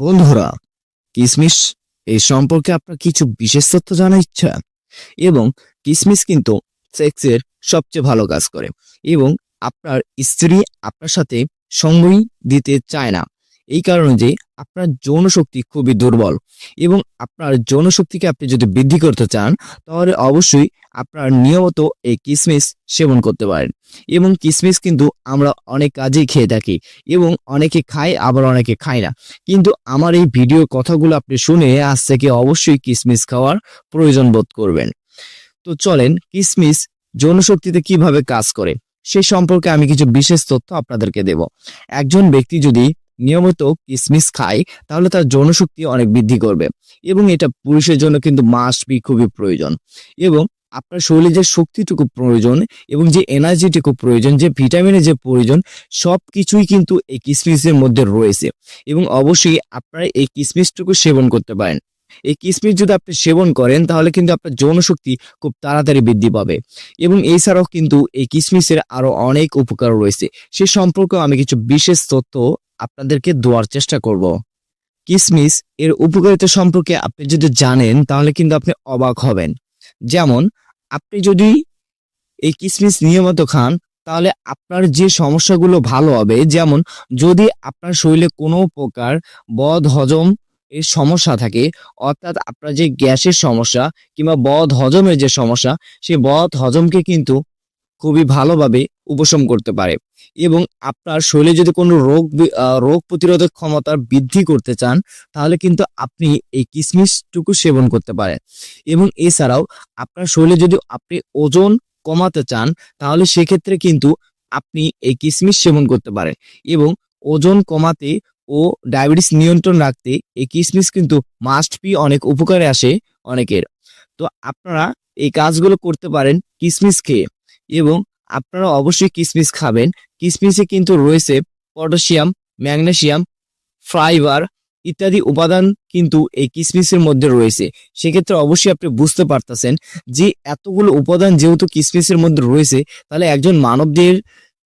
বন্ধুরা, কিসমিস, এই সম্পর্কে আপনার কিছু বিশেষ তথ্য জানার ইচ্ছা? এবং কিসমিস কিন্তু সেক্সের সবচেয়ে ভালো কাজ করে এবং আপনার স্ত্রী আপনার সাথে সঙ্গই দিতে চায় না। এই কারণে যে আপনার যৌন শক্তি খুবই দুর্বল এবং আপনার যৌন শক্তিকে আপনি যদি বৃদ্ধি করতে চান, তাহলে অবশ্যই আপনার নিয়মিত এই কিসমিস সেবন করতে পারেন। এবং কিসমিস কিন্তু আমরা অনেক কাজেই খেয়ে থাকি এবং অনেকে খায়, আবার অনেকে খায় না। কিন্তু আমার এই ভিডিও কথাগুলো আপনি শুনে আজ থেকে অবশ্যই কিসমিস খাওয়ার প্রয়োজন বোধ করবেন। তো চলেন, কিসমিস যৌনশক্তিতে কীভাবে কাজ করে, সে সম্পর্কে আমি কিছু বিশেষ তথ্য আপনাদেরকে দেব। একজন ব্যক্তি যদি নিয়মিত কিসমিস খায় তাহলে তার যৌনশক্তি অনেক বৃদ্ধি করবে। এবং এটা পুরুষের জন্য কিন্তু মাস্ট বি খুবই প্রয়োজন। এবং আপনার শরীরে যে শক্তিটুকু প্রয়োজন এবং যে এনার্জিটুকু প্রয়োজন, যে ভিটামিনের যে প্রয়োজন সব কিছুই কিন্তু এই কিসমিসের মধ্যে রয়েছে। এবং অবশ্যই আপনারা এই কিসমিসটুকু সেবন করতে পারেন। এই কিসমিস যদি আপনি সেবন করেন, তাহলে কিন্তু আপনার যৌন শক্তি খুব তাড়াতাড়ি বৃদ্ধি পাবে। এবং এছাড়াও কিন্তু এই কিসমিসের আরও অনেক উপকার রয়েছে। সে সম্পর্কে আমি কিছু বিশেষ তথ্য আপনাদেরকে দেওয়ার চেষ্টা করব। কিসমিস এর উপকারিতা সম্পর্কে আপনি যদি জানেন, তাহলে কিন্তু আপনি অবাক হবেন। যেমন, আপনি যদি এই কিসমিস নিয়মিত খান, তাহলে আপনার যে সমস্যাগুলো ভালো হবে, যেমন যদি আপনার শরীরে কোনো প্রকার বদ হজম এর সমস্যা থাকে, অর্থাৎ আপনার যে গ্যাসের সমস্যা কিংবা বদ হজমের যে সমস্যা সেই বদ হজমকে কিন্তু খুবই ভালোভাবে উপশম করতে পারে এবং আপনার শরীরে যদি কোনো রোগ রোগ প্রতিরোধক ক্ষমতার বৃদ্ধি করতে চান, তাহলে কিন্তু আপনি এই কিসমিসটুকু সেবন করতে পারেন এবং এছাড়াও আপনার শরীরে যদি আপনি ওজন কমাতে চান, তাহলে সেক্ষেত্রে কিন্তু আপনি এই কিসমিস সেবন করতে পারেন এবং ওজন কমাতে ও ডায়াবেটিস নিয়ন্ত্রণ রাখতে এই কিসমিস কিন্তু মাস্ট বি অনেক উপকারে আসে অনেকের। তো আপনারা এই কাজগুলো করতে পারেন কিসমিস খেয়ে এবং আপনারা অবশ্যই কিসমিস খাবেন। কিসমিসে কিন্তু রয়েছে পটাশিয়াম ম্যাগনেসিয়াম ফাইবার ইত্যাদি উপাদান কিন্তু এই কিসমিসের মধ্যে রয়েছে। সেক্ষেত্রে অবশ্যই আপনি বুঝতে পারতেছেন যে এতগুলো উপাদান যেহেতু কিসমিসের মধ্যে রয়েছে, তাহলে একজন মানবদের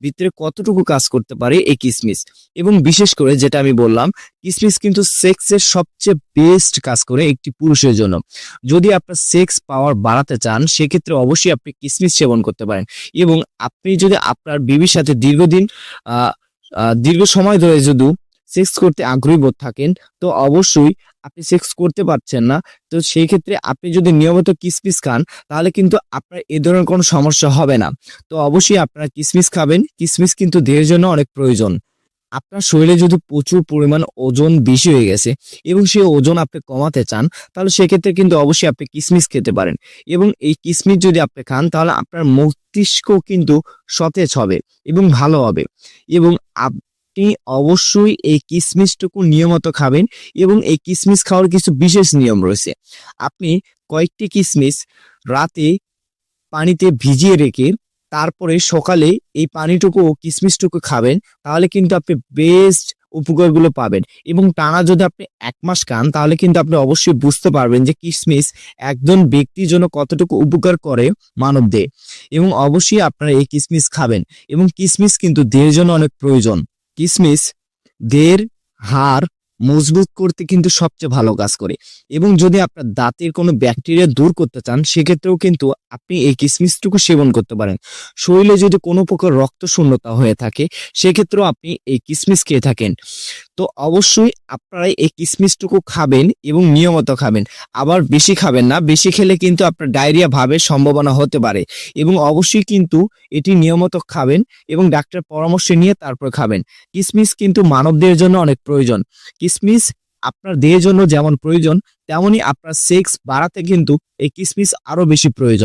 ভিতরে কতটুকু কাজ করতে পারে এই কিসমিস? এবং বিশেষ করে যেটা আমি বললাম, কিসমিস কিন্তু সেক্সের সবচেয়ে বেস্ট কাজ করে একটি পুরুষের জন্য। যদি আপনার সেক্স পাওয়ার বাড়াতে চান, সেক্ষেত্রে অবশ্যই আপনি কিসমিস সেবন করতে পারেন। এবং আপনি যদি আপনার বিবির সাথে দীর্ঘদিন দীর্ঘ সময় ধরে যদি সেক্স করতে আগ্রহী বোধ থাকেন, তো অবশ্যই আপনি সেক্স করতে পারছেন না, তো সেই ক্ষেত্রে আপনি যদি নিয়মিত কিসমিস খান, তাহলে কিন্তু আপনার এ ধরনের কোনো সমস্যা হবে না। তো অবশ্যই আপনারা কিসমিস খাবেন, কিসমিস কিন্তু দেহের জন্য অনেক প্রয়োজন। আপনার শরীরে যদি প্রচুর পরিমাণ ওজন বেশি হয়ে গেছে এবং সেই ওজন আপনি কমাতে চান, তাহলে সেক্ষেত্রে কিন্তু অবশ্যই আপনি কিসমিস খেতে পারেন। এবং এই কিসমিস যদি আপনি খান, তাহলে আপনার মস্তিষ্ক কিন্তু সতেজ হবে এবং ভালো হবে। এবং আপনি অবশ্যই এই কিসমিসটুকু নিয়মিত খাবেন এবং এই কিসমিস খাওয়ার কিছু বিশেষ নিয়ম রয়েছে। আপনি কয়েকটি কিসমিস রাতে পানিতে ভিজিয়ে রেখে তারপরে সকালে এই পানিটুকু ও কিসমিসটুকু খাবেন, তাহলে কিন্তু আপনি বেস্ট উপকারগুলো পাবেন। এবং টানা যদি আপনি এক মাস খান, তাহলে কিন্তু আপনি অবশ্যই বুঝতে পারবেন যে কিসমিস একজন ব্যক্তির জন্য কতটুকু উপকার করে মানব দেহে এবং অবশ্যই আপনারা এই কিসমিস খাবেন এবং কিসমিস কিন্তু দেহের জন্য অনেক প্রয়োজন। কিসমিস দেহের হাড় মজবুত করতে কিন্তু সবচেয়ে ভালো কাজ করে। এবং যদি আপনার দাঁতের কোনো ব্যাকটেরিয়া দূর করতে চান, সেক্ষেত্রেও কিন্তু আপনি এই কিসমিসটুকু সেবন করতে পারেন। শরীরে যদি কোনো প্রকার রক্ত শূন্যতা হয়ে থাকে, সেক্ষেত্রেও আপনি এই কিসমিস খেয়ে থাকেন। তো অবশ্যই আপনারা এই কিসমিসটুকু খাবেন এবং নিয়মিত খাবেন। আবার বেশি খাবেন না, বেশি খেলে কিন্তু আপনার ডায়রিয়া ভাবের সম্ভাবনা হতে পারে। এবং অবশ্যই কিন্তু এটি নিয়মিত খাবেন এবং ডাক্তার পরামর্শ নিয়ে তারপর খাবেন। কিসমিস কিন্তু মানবদের জন্য অনেক প্রয়োজন। কিসমিস আপনার দেহের জন্য যেমন প্রয়োজন, তেমনই আপনার সেক্স বাড়াতে কিন্তু এই কিসমিস আরও বেশি প্রয়োজন।